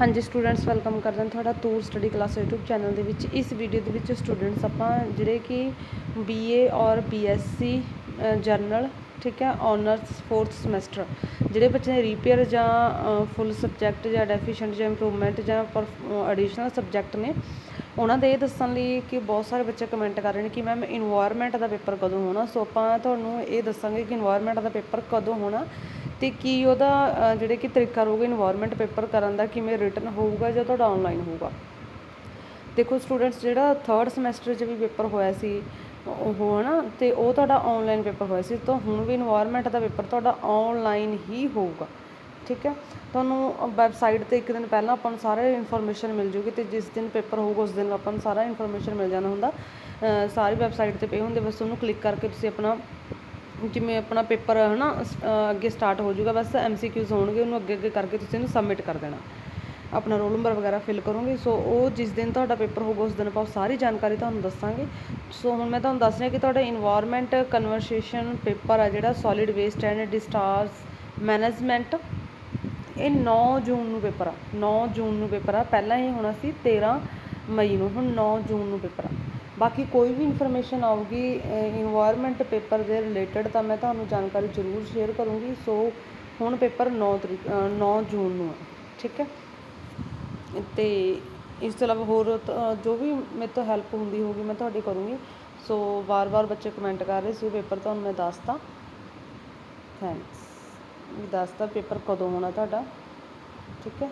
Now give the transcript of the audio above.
ਹਾਂਜੀ students welcome ਕਰਦੇ ਹਾਂ ਤੁਹਾਡਾ tour study class YouTube channel ਦੇ ਵਿੱਚ। ਇਸ ਵੀਡੀਓ ਦੇ ਵਿੱਚ ਸਟੂਡੈਂਟਸ ਆਪਾਂ ਜਿਹੜੇ ਕਿ BA ਔਰ BSc ਜਰਨਲ ਠੀਕ ਹੈ ਆਨਰਸ 4th ਸਮੈਸਟਰ ਜਿਹੜੇ ਬੱਚੇ ਨੇ ਰੀਪੇਅਰ ਜਾਂ ਫੁੱਲ ਸਬਜੈਕਟ ਜਾਂ ਡੈਫੀਸ਼ੀਐਂਟ ਜਾਂ ਇੰਪਰੂਵਮੈਂਟ ਜਾਂ ਐਡੀਸ਼ਨਲ ਸਬਜੈਕਟ ਨੇ, ਉਹਨਾਂ ਦੇ ਇਹ ਦੱਸਣ ਲਈ ਕਿ ਬਹੁਤ ਸਾਰੇ ਬੱਚੇ ਕਮੈਂਟ ਕਰ ਰਹੇ ਨੇ ਕਿ ਮੈਮ ਇਨਵਾਇਰਨਮੈਂਟ ਦਾ ਪੇਪਰ ਕਦੋਂ ਹੋਣਾ। ਸੋ ਆਪਾਂ ਤੁਹਾਨੂੰ ਇਹ ਦੱਸਾਂਗੇ ਕਿ ਇਨਵਾਇਰਨਮੈਂਟ ਦਾ ਪੇਪਰ ਕਦੋਂ ਹੋਣਾ। ਅਤੇ ਕੀ ਉਹਦਾ ਜਿਹੜੇ ਕਿ ਤਰੀਕਾ ਰਹੂਗਾ ਇਨਵਾਇਰਮੈਂਟ ਪੇਪਰ ਕਰਨ ਦਾ, ਕਿਵੇਂ ਰਿਟਨ ਹੋਊਗਾ ਜਾਂ ਤੁਹਾਡਾ ਆਨਲਾਈਨ ਹੋਊਗਾ? ਦੇਖੋ ਸਟੂਡੈਂਟਸ ਜਿਹੜਾ ਥਰਡ ਸਮੈਸਟਰ 'ਚ ਵੀ ਪੇਪਰ ਹੋਇਆ ਸੀ, ਉਹ ਹਨਾ ਅਤੇ ਉਹ ਤੁਹਾਡਾ ਆਨਲਾਈਨ ਪੇਪਰ ਹੋਇਆ ਸੀ, ਤਾਂ ਹੁਣ ਵੀ ਇਨਵਾਇਰਮੈਂਟ ਦਾ ਪੇਪਰ ਤੁਹਾਡਾ ਆਨਲਾਈਨ ਹੀ ਹੋਊਗਾ, ਠੀਕ ਹੈ? ਤੁਹਾਨੂੰ ਵੈਬਸਾਈਟ ਤੇ ਇੱਕ ਦਿਨ ਪਹਿਲਾਂ ਆਪਾਂ ਨੂੰ ਸਾਰੇ ਇਨਫੋਰਮੇਸ਼ਨ ਮਿਲ ਜੂਗੀ, ਤੇ ਜਿਸ ਦਿਨ ਪੇਪਰ ਹੋਊਗਾ, ਉਸ ਦਿਨ ਆਪਾਂ ਨੂੰ ਸਾਰਾ ਇਨਫੋਰਮੇਸ਼ਨ ਮਿਲ ਜਾਣਾ ਹੁੰਦਾ। ਸਾਰੀ ਵੈਬਸਾਈਟ ਤੇ ਪਏ ਹੁੰਦੇ, ਬਸ ਉਹਨੂੰ ਕਲਿੱਕ ਕਰਕੇ ਤੁਸੀਂ ਆਪਣਾ ਜਿਵੇਂ ਆਪਣਾ ਪੇਪਰ ਹੈ ਨਾ ਅ, ਅੱਗੇ ਸਟਾਰਟ ਹੋ ਜਾਊਗਾ ਬਸ ਐਮਸੀਕਿਊਜ਼ ਹੋਣਗੇ ਉਹਨੂੰ ਅੱਗੇ ਅੱਗੇ ਕਰਕੇ ਤੁਸੀਂ ਇਹਨੂੰ ਸਬਮਿਟ ਕਰ ਦੇਣਾ। ਆਪਣਾ ਰੋਲ ਨੰਬਰ ਵਗੈਰਾ ਫਿਲ ਕਰੋਗੇ ਸੋ ਉਹ ਜਿਸ ਦਿਨ ਤੁਹਾਡਾ ਪੇਪਰ ਹੋਊਗਾ ਉਸ ਦਿਨ ਆਪਾਂ ਉਹ ਸਾਰੀ ਜਾਣਕਾਰੀ ਤੁਹਾਨੂੰ ਦੱਸਾਂਗੇ। ਸੋ ਹੁਣ ਮੈਂ ਤੁਹਾਨੂੰ ਦੱਸ ਰਿਹਾ ਕਿ ਤੁਹਾਡਾ ਇਨਵਾਇਰਨਮੈਂਟ ਕਨਵਰਸੇਸ਼ਨ ਪੇਪਰ ਆ ਜਿਹੜਾ solid waste and disaster management ਇਹ 9 ਜੂਨ ਨੂੰ ਪੇਪਰ ਆ 9 ਜੂਨ ਨੂੰ ਪੇਪਰ ਆ। ਪਹਿਲਾਂ ਹੀ ਹੋਣਾ ਸੀ 13 ਮਈ ਨੂੰ ਹੁਣ ਨੌ ਜੂਨ ਨੂੰ ਪੇਪਰ ਆ। ਬਾਕੀ ਕੋਈ ਵੀ ਇਨਫੋਰਮੇਸ਼ਨ ਆਊਗੀ ਇਨਵਾਇਰਨਮੈਂਟ ਪੇਪਰ ਦੇ ਰਿਲੇਟਡ ਤਾਂ ਮੈਂ ਤੁਹਾਨੂੰ ਜਾਣਕਾਰੀ ਜ਼ਰੂਰ ਸ਼ੇਅਰ ਕਰੂੰਗੀ। ਸੋ ਹੁਣ ਪੇਪਰ 9 ਤਰੀਕ ਅ, 9 ਜੂਨ ਨੂੰ ਆ ਠੀਕ ਹੈ? ਤੇ ਇਸ ਤੋਂ ਇਲਾਵਾ ਹੋਰ ਜੋ ਵੀ ਮੇਰੇ ਤੋਂ ਹੈਲਪ ਹੁੰਦੀ ਹੋਊਗੀ ਮੈਂ ਤੁਹਾਡੀ ਕਰੂੰਗੀ। ਸੋ ਵਾਰ-ਵਾਰ ਬੱਚੇ ਕਮੈਂਟ ਕਰ ਰਹੇ ਸੀ ਪੇਪਰ ਤੁਹਾਨੂੰ ਮੈਂ ਦੱਸਤਾ। ਥੈਂਕਸ ਵੀ ਦੱਸਤਾ ਪੇਪਰ ਕਦੋਂ ਹੋਣਾ ਤੁਹਾਡਾ ਠੀਕ ਹੈ?